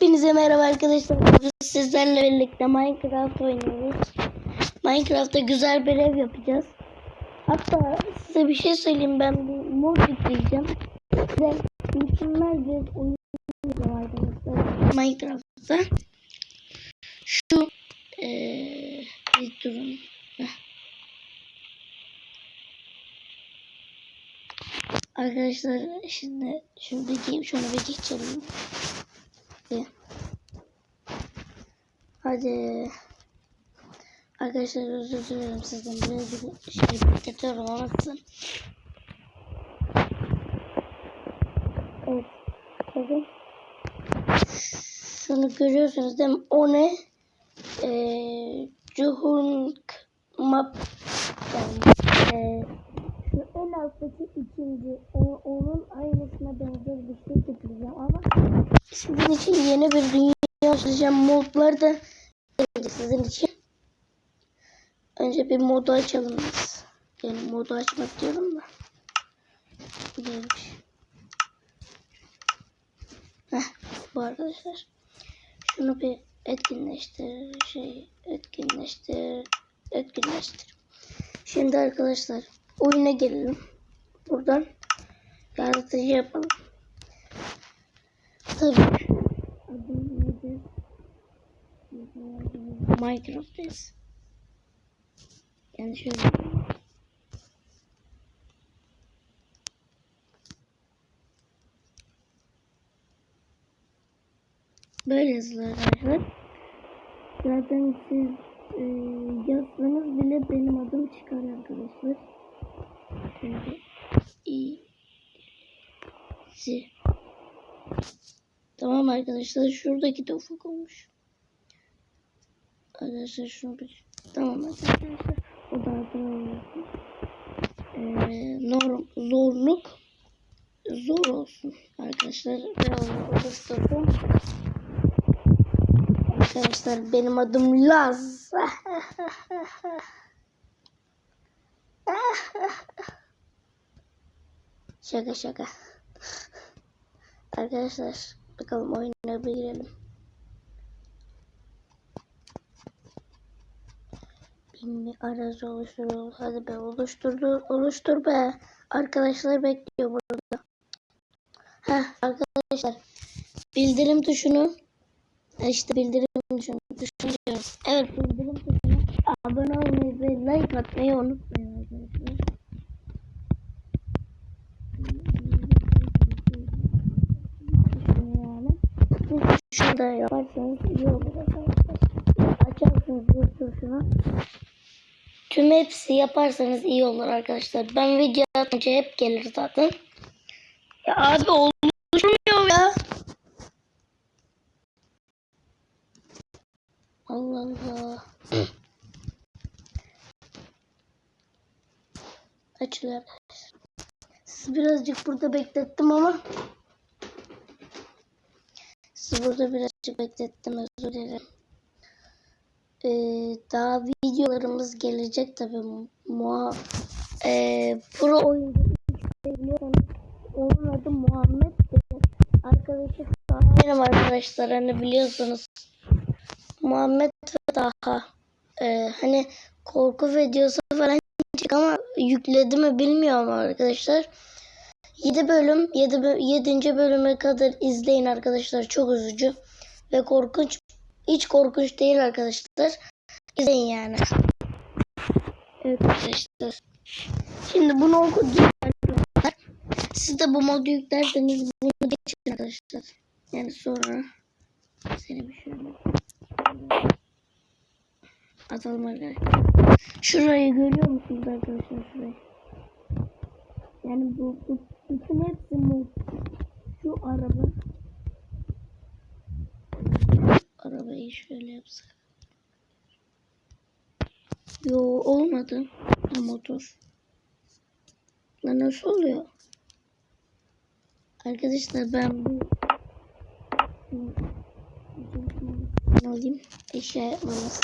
Hepinize merhaba arkadaşlar. Bugün sizlerle birlikte Minecraft oynuyoruz. Minecraft'ta güzel bir ev yapacağız. Hatta size bir şey söyleyeyim ben bir mod yükleyeceğim. Size mükemmel bir oyun arkadaşlar. Minecraft'ta. Şu eee bir durun. Arkadaşlar şimdi şuradaki şunu bir geçelim. Hadi. Hadi. Arkadaşlar özür dilerim sizden birazcık şey bekletiyorum ama sizin. Evet. Tabii. Şunu görüyorsunuz değil mi? O ne? Ee, Cuhunk Map. Yani, ee, şu en alttaki ikinci. O, onun aynısına benzer bir şey getireceğim ama sizin için yeni bir dünya açacağım. Modlar da gelecek sizin için. Önce bir modu açalım biz. Yani modu açmak diyorum da. Bu değilmiş. Heh, bu arkadaşlar. Şunu bir etkinleştir. Şey etkinleştir. Etkinleştir. Şimdi arkadaşlar oyuna gelelim. Buradan yaratıcı yapalım. Tabii. Minecraft'tayız. Yani şöyle. Böyle yazılır arkadaşlar. Zaten siz e, yazsanız bile benim adım çıkar arkadaşlar. Şöyle iyi. Si. Tamam arkadaşlar şuradaki de ufak olmuş. Arkadaşlar şunu bir tamam arkadaşlar. O da. Ee, norm, zorluk zor olsun arkadaşlar. Ve. Arkadaşlar benim adım Laz. şaka şaka. Arkadaşlar bakalım oyuna bir girelim. Bin bir aracı oluşturuldu. Hadi be oluşturdu. Oluştur be. Arkadaşlar bekliyor burada. Heh arkadaşlar. Bildirim tuşunu Ha işte bildirim tuşunu düşünüyorum. Evet bildirim tuşuna abone olmayı ve like atmayı unutmayın arkadaşlar. Yani bu tuşu da yaparsanız iyi olur arkadaşlar. Açarsınız bu tuşunu. Tüm hepsi yaparsanız iyi olur arkadaşlar. Ben video atınca hep gelir zaten. Ya abi oluşmuyor ya. Allah Allah. Açılıyor. Siz birazcık burada beklettim ama siz burada birazcık beklettim özür dilerim. Ee, daha videolarımız gelecek tabi Muha ee, pro oyuncu onun adı Muhammed arkadaşı benim arkadaşlar hani biliyorsunuz Muhammed ve Taha. Ee, hani korku videosu falan çek ama yükledi mi bilmiyorum arkadaşlar. 7 bölüm 7 7. bölüme kadar izleyin arkadaşlar. Çok üzücü ve korkunç. Hiç korkunç değil arkadaşlar. İzleyin yani. Evet arkadaşlar. Şimdi bunu okudum arkadaşlar. Siz de bu modu yüklerseniz bunu geçin arkadaşlar. Yani sonra seni bir şöyle atalım arkadaşlar. Şurayı görüyor musunuz arkadaşlar şurayı? Yani bu, bu bütün hepsi mod. Şu araba. Arabayı şöyle yapsak. Yo olmadı. Ha, motor. Lan nasıl oluyor? Arkadaşlar ben bu alayım. Eşya yapmamız.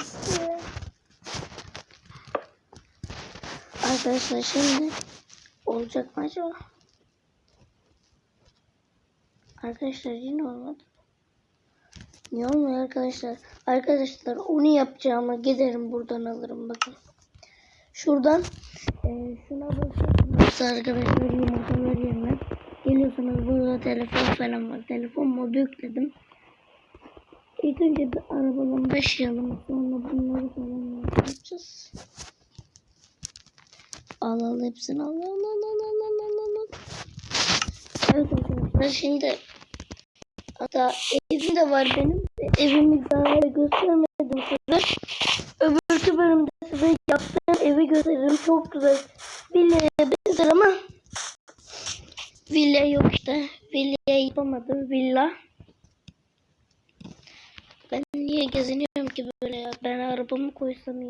Arkadaşlar şimdi olacak mı acaba? Arkadaşlar yine olmadı. Niye olmuyor arkadaşlar? Arkadaşlar onu yapacağıma giderim buradan alırım bakın. Şuradan e, şuna basıyorsunuz arkadaşlar yumurtalar yerine. Geliyorsunuz burada telefon falan var. Telefon modu yükledim. İlk önce bir arabadan başlayalım. Sonra bunları falan yapacağız. Al al hepsini al al al al al al al. Evet arkadaşlar şimdi hatta evim de var benim. Evimi daha göstermedim size. Öbürkü bölümde size yaptığım evi gösteririm. Çok güzel. Villaya benzer ama villa yok işte. Villa yapamadım. Villa. Ben niye geziniyorum ki böyle ya? Ben arabamı koysam.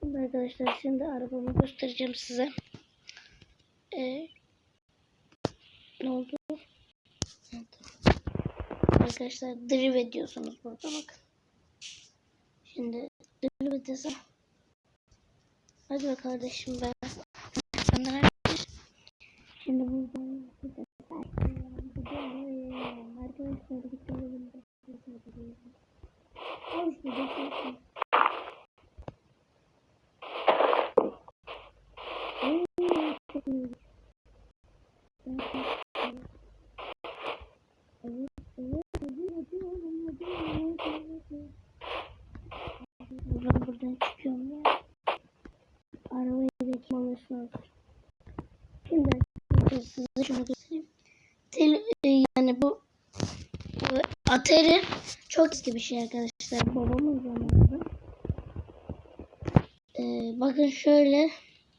Şimdi arkadaşlar şimdi arabamı göstereceğim size. Ee, ne oldu? Arkadaşlar drive ediyorsunuz burada bakın. Şimdi drive edesem. Hadi be kardeşim be. Senden arkadaş. Şimdi buradan Arkadaşlar bir kere Al işte göstersin. Ben buradan çıkıyorum ya. Arabayı lazım. Şimdi size şunu göstereyim. Tel, yani bu, bu Atari çok eski bir şey arkadaşlar. Babamın zamanında. Ee, bakın şöyle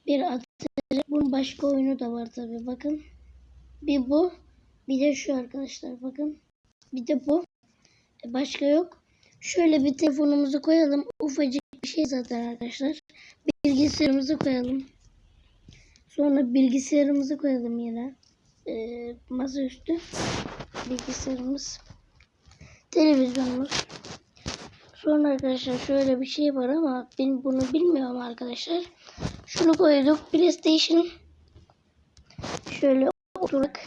bir Atari. Bunun başka oyunu da var tabi bakın. Bir bu. Bir de şu arkadaşlar bakın. Bir de bu. E, Başka yok. Şöyle bir telefonumuzu koyalım. Ufacık bir şey zaten arkadaşlar. Bilgisayarımızı koyalım. Sonra bilgisayarımızı koyalım yine. Ee, masaüstü. Bilgisayarımız. Televizyonumuz. Sonra arkadaşlar şöyle bir şey var ama ben bunu bilmiyorum arkadaşlar. Şunu koyduk. PlayStation. Şöyle oturak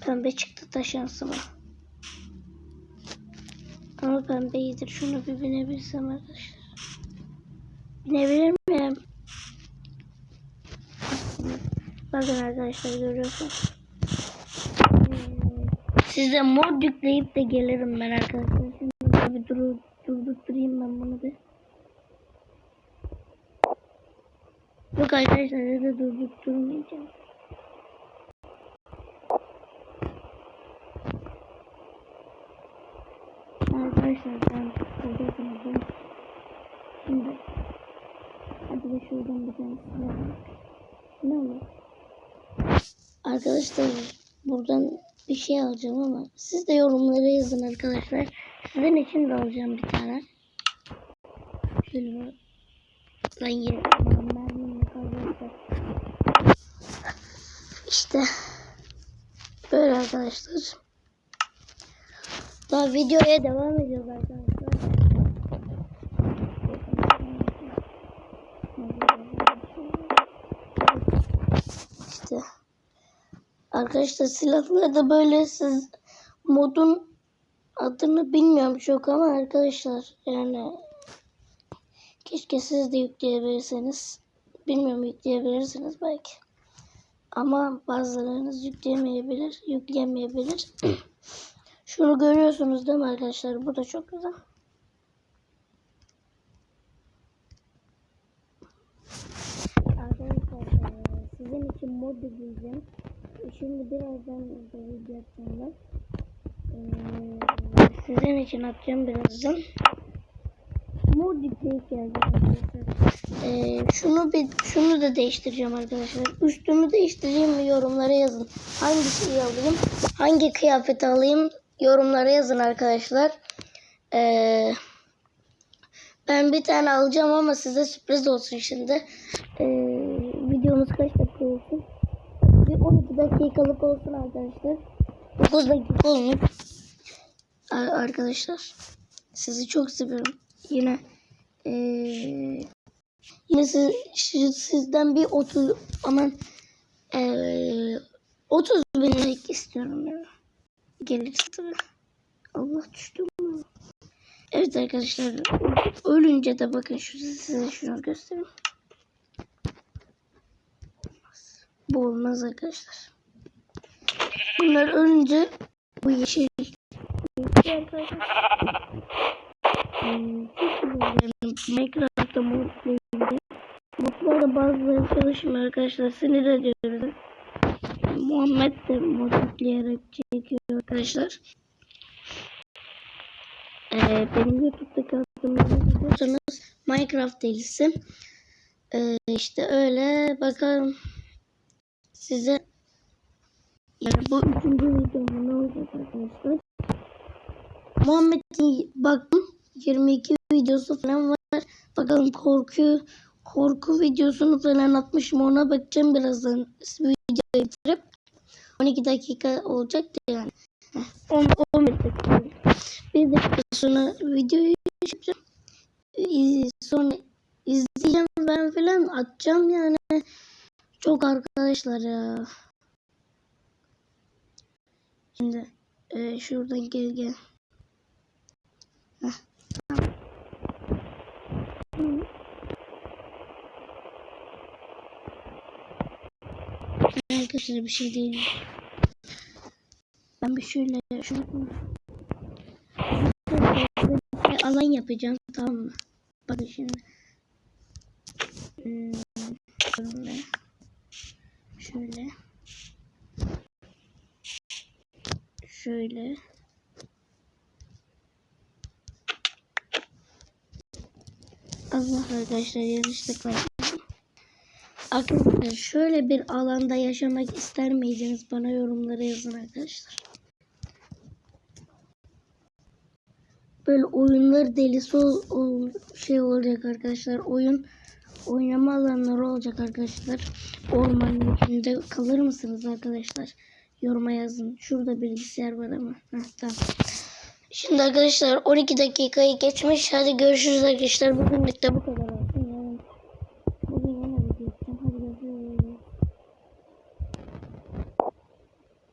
pembe çıktı taşansıma. Ama pembe iyidir. Şunu bir binebilsem arkadaşlar. Binebilir miyim? Bakın arkadaşlar görüyorsunuz. Size mod yükleyip de gelirim ben arkadaşlar. Şimdi bir dur, durdurayım ben bunu bir. Yok arkadaşlar ya da durdurmayacağım. Arkadaşlar ben ben. Şimdi hadi de şuradan bir tane silah. Ne olur? Arkadaşlar buradan bir şey alacağım ama siz de yorumlara yazın arkadaşlar. Sizin için de alacağım bir tane. Şöyle. Lan yine. İşte böyle arkadaşlar. Daha videoya devam ediyoruz arkadaşlar. İşte. Arkadaşlar silahlar da böyle siz modun adını bilmiyorum çok ama arkadaşlar yani keşke siz de yükleyebilirseniz. Bilmiyorum yükleyebilirsiniz belki. Ama bazılarınız yükleyemeyebilir, yükleyemeyebilir. Şunu görüyorsunuz değil mi arkadaşlar? Bu da çok güzel. Arkadaşlar eee, sizin için mod diyeceğim. Şimdi birazdan da video atacağım ben. Eee, sizin için atacağım birazdan. Mod yükleyip geldi. Eee, şunu bir şunu da değiştireceğim arkadaşlar. Üstümü değiştireyim mi yorumlara yazın. Hangi şeyi alayım? Hangi kıyafeti alayım? Yorumlara yazın arkadaşlar. Eee ben bir tane alacağım ama size sürpriz olsun şimdi. Ee, 12 dakikalık olsun arkadaşlar. 9 dakika olmuş. Ar- Arkadaşlar sizi çok seviyorum. Yine ee, yine siz, siz- sizden bir 30 aman ee, 30 bin like istiyorum ya. Gelirse tabii. Allah düştüm? Evet arkadaşlar ölünce de bakın şu size şunu göstereyim. Bu olmaz arkadaşlar. Bunlar ölünce bu yeşil. Minecraft'ta modla ilgili. Modlarda bazıları çalışmıyor arkadaşlar. Sinir ediyoruz. Muhammed de mod yükleyerek çekiyor arkadaşlar. Ee, benim YouTube'daki adımı biliyorsanız Minecraft delisi. Ee, işte öyle bakalım size yani bu üçüncü videom ne olacak arkadaşlar. Muhammed'in bakın 22 videosu falan var. Bakalım korku korku videosunu falan atmış mı ona bakacağım birazdan videoyu bitirip 12 dakika olacaktı yani. Heh, 10 11 dakika. Bir dakika sonra videoyu yapacağım. Sonra izleyeceğim ben falan atacağım yani. Çok arkadaşlar ya. Şimdi e, şuradan gel gel. Heh. Arkadaşlar bir şey değil. Ben bir şöyle şunu alan yapacağım tamam mı? Bakın şimdi. Hmm, şöyle. Şöyle. Allah arkadaşlar yanlışlıkla. Arkadaşlar şöyle bir alanda yaşamak ister miydiniz? Bana yorumlara yazın arkadaşlar. Böyle oyunlar delisi ol, ol- şey olacak arkadaşlar. Oyun oynama alanları olacak arkadaşlar. Ormanın içinde kalır mısınız arkadaşlar? Yoruma yazın. Şurada bilgisayar var ama. Heh, tamam. Şimdi arkadaşlar 12 dakikayı geçmiş. Hadi görüşürüz arkadaşlar. Bugünlük de bu kadar.